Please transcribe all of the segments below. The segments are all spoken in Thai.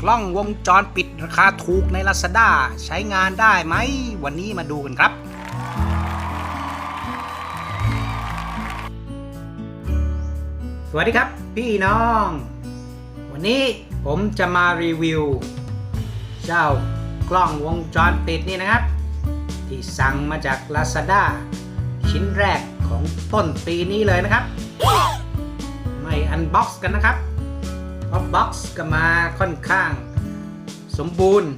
กล้องวงจรปิดราคาถูกใน Lazada ใช้งานได้ไหม วันนี้มาดูกันครับ สวัสดีครับพี่น้อง วันนี้ผมจะมารีวิว เจ้ากล้องวงจรปิดนี่นะครับ ที่สั่งมาจาก Lazada ชิ้นแรกของต้นปีนี้เลยนะครับ ไม่อันบ็อกซ์กันนะครับ เพราะบ็อกซ์ก็มาค่อนข้างสมบูรณ์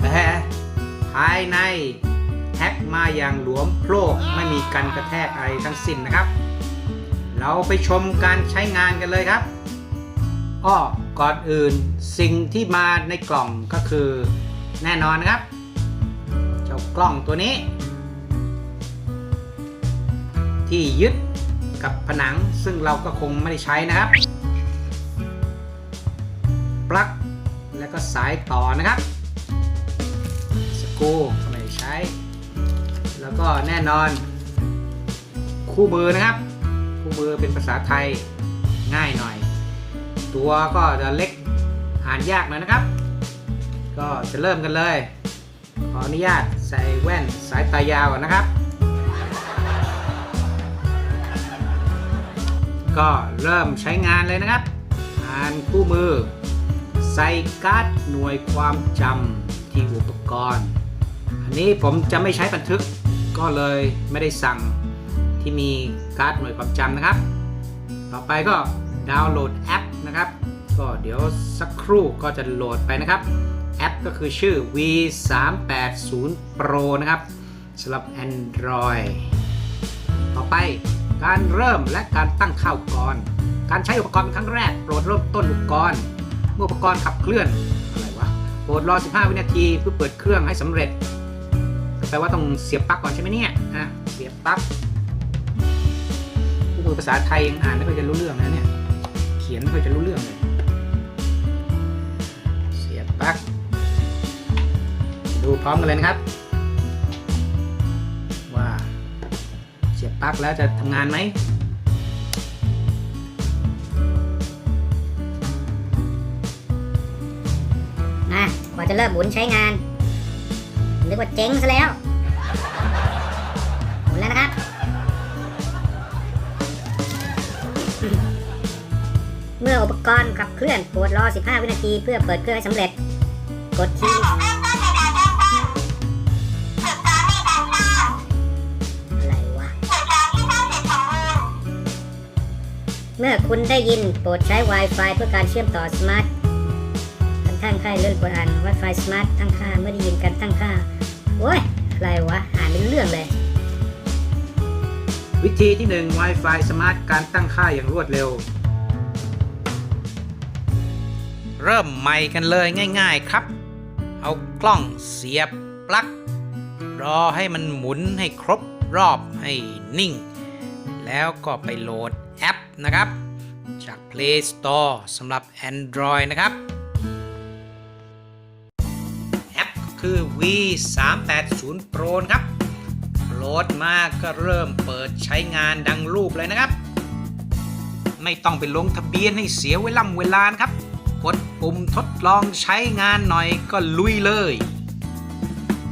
แต่ภายในแพ็คมาอย่างหลวมโพรกไม่มีกันกระแทกอะไรทั้งสิ้นนะครับ เราไปชมการใช้งานกันเลยครับอ้อก่อนอื่นสิ่งที่มาในกล่องก็คือแน่นอนนะครับ เจ้ากล้องตัวนี้ ที่ยึด กับผนัง ซึ่งเราก็คงไม่ได้ใช้นะครับ ปลั๊กแล้วก็สายต่อนะครับ สกูไม่ได้ใช้ แล้วก็แน่นอน คู่มือนะครับ คู่มือเป็นภาษาไทยง่ายหน่อย ตัวก็จะเล็กอ่านยากหน่อยนะครับ ก็จะเริ่มกันเลย ขออนุญาตใส่แว่นสายตายาวก่อนนะครับ ก็เริ่มใช้งานเลยนะครับ อ่านคู่มือ ใส่การ์ดหน่วยความจำที่อุปกรณ์ อันนี้ผมจะไม่ใช้บันทึกก็เลยไม่ได้สั่งที่มีการ์ดหน่วยความจำนะครับ ต่อไปก็ดาวน์โหลดแอปนะครับก็เดี๋ยวสักครู่ก็จะโหลดไปนะครับ แอปก็คือชื่อ V380 Pro นะครับสำหรับ Android ต่อไป การเริ่มและการตั้งค่าอุปกรณ์การใช้อุปกรณ์เป็นครั้งแรกโปรดเริ่มต้นอุปกรณ์ เมื่ออุปกรณ์ขับเคลื่อนอะไรวะโปรดรอ 15 วินาทีเพื่อเปิดเครื่องให้สำเร็จแปลว่าต้องเสียบปลั๊กก่อนใช่ไหมเนี่ยอะเสียบปลั๊กคู่มือภาษาไทยยังอ่านไม่ค่อยจะรู้เรื่องนะเนี่ยเขียนไม่ค่อยจะรู้เรื่องเลยเสียบปลั๊กดูพร้อมกันเลยนะครับ ปลั๊กแล้วจะทำงานไหมอะกว่าจะเริ่มหมุนใช้งานนึกว่าเจ๊งซะแล้ว หมุนแล้วนะครับ เมื่ออุปกรณ์ขับเคลื่อนโปรดรอ 15 วินาทีเพื่อเปิดเครื่องให้สำเร็จ กดที่อ เมื่อคุณได้ยินโปรดใช้ Wi-Fi เพื่อการเชื่อมต่อสมาร์ทตั้งค่าเลื่อนกดอ่าน Wi-Fi Smart ตั้งค่าเมื่อได้ยินการตั้งค่าโอ้ยอะไรวะอ่านไม่รู้เรื่องเลย วิธีที่ 1 Wi-Fi Smart การตั้งค่าอย่างรวดเร็ว เริ่มใหม่กันเลยง่าย ๆครับ เอากล้องเสียบปลั๊กรอให้มันหมุนให้ครบรอบให้นิ่ง แล้วก็ไปโหลด แอปนะครับ จาก Play Store สำหรับ Android นะครับ แอปคือ V380 Pro นะครับ โหลดมาก็เริ่มเปิดใช้งานดังรูปเลยนะครับ ไม่ต้องไปลงทะเบียนให้เสียเวลาเวลานครับ กดปุ่มทดลองใช้งานหน่อยก็ลุยเลย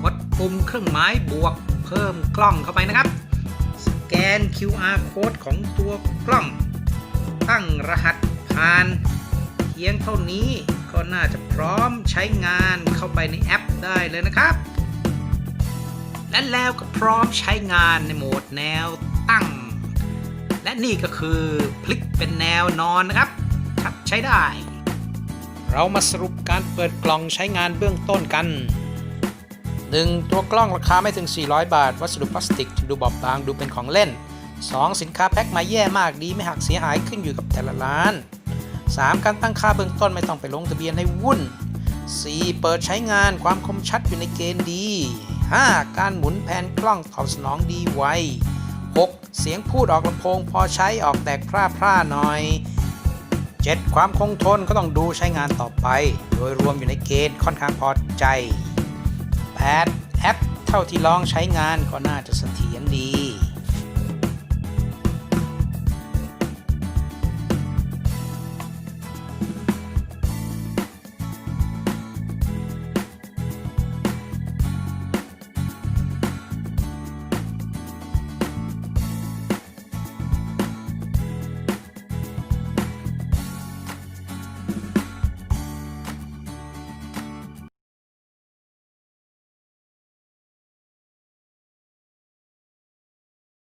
กดปุ่มเครื่องหมายบวกเพิ่มกล้องเข้าไปนะครับ กน QR code ของตัวกล้อง ตั้งรหัสผ่าน เพียงเท่านี้ก็น่าจะพร้อมใช้งานเข้าไปในแอปได้เลยนะครับ และแล้วก็พร้อมใช้งานในโหมดแนวตั้ง และนี่ก็คือพลิกเป็นแนวนอนนะครับชัดใช้ได้ เรามาสรุปการเปิดกล่องใช้งานเบื้องต้นกัน 1. ตัวกล้องราคาไม่ถึง 400 บาท วัสดุพลาสติกดูบอบบางดูเป็นของเล่น 2. สินค้าแพ็คมาแย่มากดีไม่หักเสียหายขึ้นอยู่กับแต่ละร้าน 3. การตั้งค่าเบื้องต้นไม่ต้องไปลงทะเบียนให้วุ่น 4. เปิดใช้งานความคมชัดอยู่ในเกณฑ์ดี 5. การหมุนแผนกล้องตอบสนองดีไว 6. เสียงพูดออกลำโพงพอใช้ออกแตกพร่าพร่าหน่อย 7. ความคงทนก็ต้องดูใช้งานต่อไป โดยรวมอยู่ในเกณฑ์ค่อนข้างพอใจ 8. แอปเท่าที่ลองใช้งานก็น่าจะเสถียรดี